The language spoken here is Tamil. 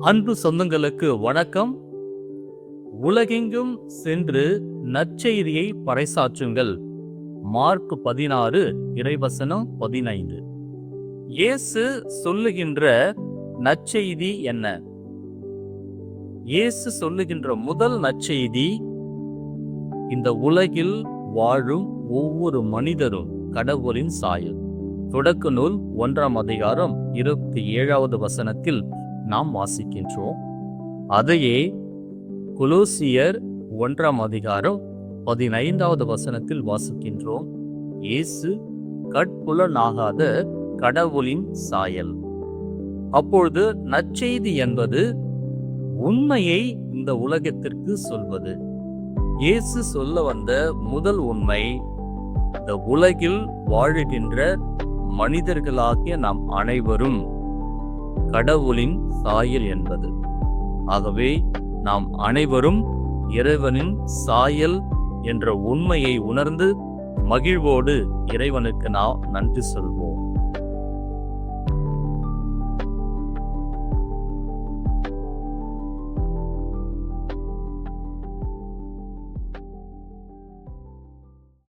அன்பு சொந்தங்களுக்கு வணக்கம். உலகெங்கும் சென்று நற்செய்தியை பறைசாற்றுங்கள். மார்க் பதினாறு இறைவசனம் பதினைந்து. இயேசு சொல்லுகின்ற நற்செய்தி என்ன? இயேசு சொல்லுகின்ற முதல் நற்செய்தி இந்த உலகில் வாழும் ஒவ்வொரு மனிதரும் கடவுளின் சாயல். தொடக்க நூல் ஒன்றாம் அதிகாரம் இருபத்தி ஏழாவது வசனத்தில் நாம் வாசிக்கின்றோம். அதையே குலோசியர் ஒன்றாம் அதிகாரம் பதினைந்தாவது வசனத்தில் வாசிக்கின்றோம். இயேசு கட்புலனாகாத கடவுளின் சாயல். அப்பொழுது நற்செய்தி என்பது உண்மையை இந்த உலகத்திற்கு சொல்வது. இயேசு சொல்ல வந்த முதல் உண்மை இந்த உலகில் வாழுகின்ற மனிதர்களாகிய நாம் அனைவரும் கடவுளின் சாயல் என்பது. ஆகவே நாம் அனைவரும் இறைவனின் சாயல் என்ற உண்மையை உணர்ந்து மகிழ்வோடு இறைவனுக்கு நாம் நன்றி சொல்வோம்.